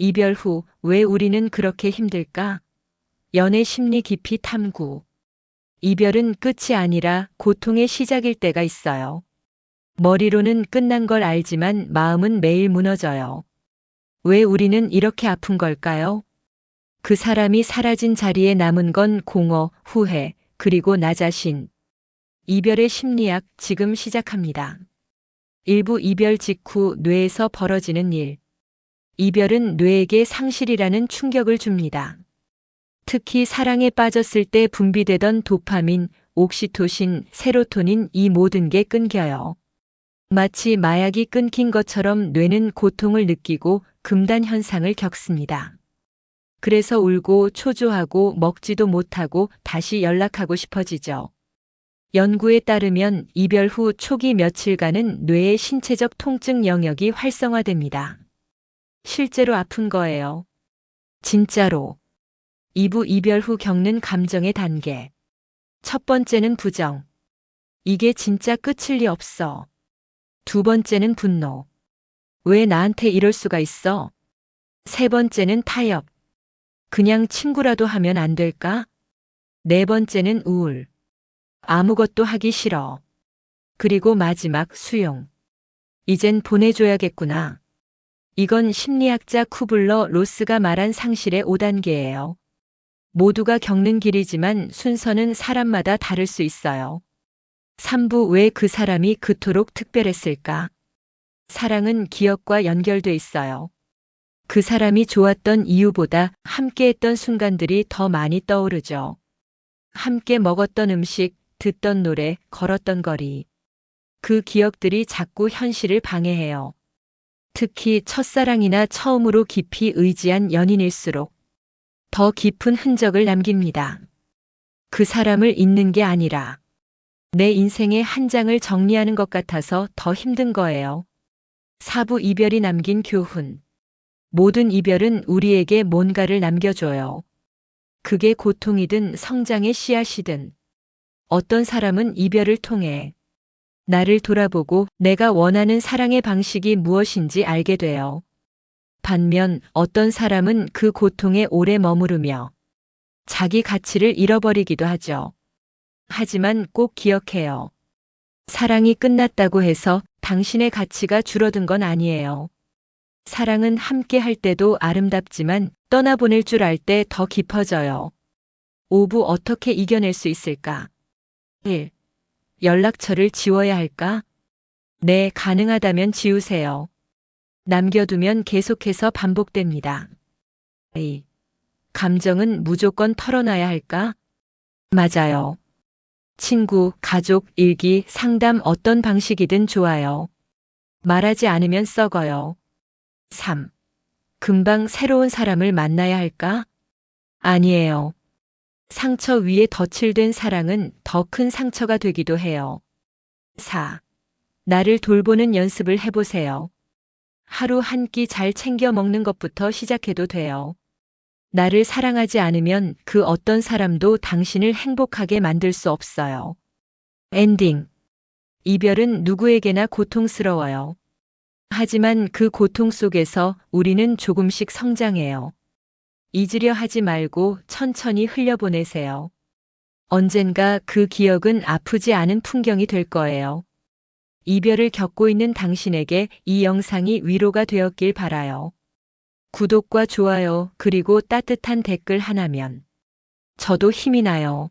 이별 후 왜 우리는 그렇게 힘들까? 연애 심리 깊이 탐구. 이별은 끝이 아니라 고통의 시작일 때가 있어요. 머리로는 끝난 걸 알지만 마음은 매일 무너져요. 왜 우리는 이렇게 아픈 걸까요? 그 사람이 사라진 자리에 남은 건 공허, 후회, 그리고 나 자신. 이별의 심리학 지금 시작합니다. 일부 이별 직후 뇌에서 벌어지는 일. 이별은 뇌에게 상실이라는 충격을 줍니다. 특히 사랑에 빠졌을 때 분비되던 도파민, 옥시토신, 세로토닌 이 모든 게 끊겨요. 마치 마약이 끊긴 것처럼 뇌는 고통을 느끼고 금단 현상을 겪습니다. 그래서 울고 초조하고 먹지도 못하고 다시 연락하고 싶어지죠. 연구에 따르면 이별 후 초기 며칠간은 뇌의 신체적 통증 영역이 활성화됩니다. 실제로 아픈 거예요. 진짜로. 2부 이별 후 겪는 감정의 단계. 첫 번째는 부정. 이게 진짜 끝일 리 없어. 두 번째는 분노. 왜 나한테 이럴 수가 있어? 세 번째는 타협. 그냥 친구라도 하면 안 될까? 네 번째는 우울. 아무것도 하기 싫어. 그리고 마지막 수용. 이젠 보내줘야겠구나. 이건 심리학자 쿠블러 로스가 말한 상실의 5단계예요. 모두가 겪는 길이지만 순서는 사람마다 다를 수 있어요. 3부 왜 그 사람이 그토록 특별했을까? 사랑은 기억과 연결돼 있어요. 그 사람이 좋았던 이유보다 함께 했던 순간들이 더 많이 떠오르죠. 함께 먹었던 음식, 듣던 노래, 걸었던 거리. 그 기억들이 자꾸 현실을 방해해요. 특히 첫사랑이나 처음으로 깊이 의지한 연인일수록 더 깊은 흔적을 남깁니다. 그 사람을 잊는 게 아니라 내 인생의 한 장을 정리하는 것 같아서 더 힘든 거예요. 사부 이별이 남긴 교훈. 모든 이별은 우리에게 뭔가를 남겨줘요. 그게 고통이든 성장의 씨앗이든 어떤 사람은 이별을 통해 나를 돌아보고 내가 원하는 사랑의 방식이 무엇인지 알게 돼요. 반면 어떤 사람은 그 고통에 오래 머무르며 자기 가치를 잃어버리기도 하죠. 하지만 꼭 기억해요. 사랑이 끝났다고 해서 당신의 가치가 줄어든 건 아니에요. 사랑은 함께 할 때도 아름답지만 떠나보낼 줄 알 때 더 깊어져요. 5부 어떻게 이겨낼 수 있을까? 1. 연락처를 지워야 할까? 네, 가능하다면 지우세요. 남겨두면 계속해서 반복됩니다. 2. 감정은 무조건 털어놔야 할까? 맞아요. 친구, 가족, 일기, 상담 어떤 방식이든 좋아요. 말하지 않으면 썩어요. 3. 금방 새로운 사람을 만나야 할까? 아니에요. 상처 위에 덧칠된 사랑은 더 큰 상처가 되기도 해요. 4. 나를 돌보는 연습을 해보세요. 하루 한 끼 잘 챙겨 먹는 것부터 시작해도 돼요. 나를 사랑하지 않으면 그 어떤 사람도 당신을 행복하게 만들 수 없어요. 엔딩. 이별은 누구에게나 고통스러워요. 하지만 그 고통 속에서 우리는 조금씩 성장해요. 잊으려 하지 말고 천천히 흘려보내세요. 언젠가 그 기억은 아프지 않은 풍경이 될 거예요. 이별을 겪고 있는 당신에게 이 영상이 위로가 되었길 바라요. 구독과 좋아요 그리고 따뜻한 댓글 하나면 저도 힘이 나요.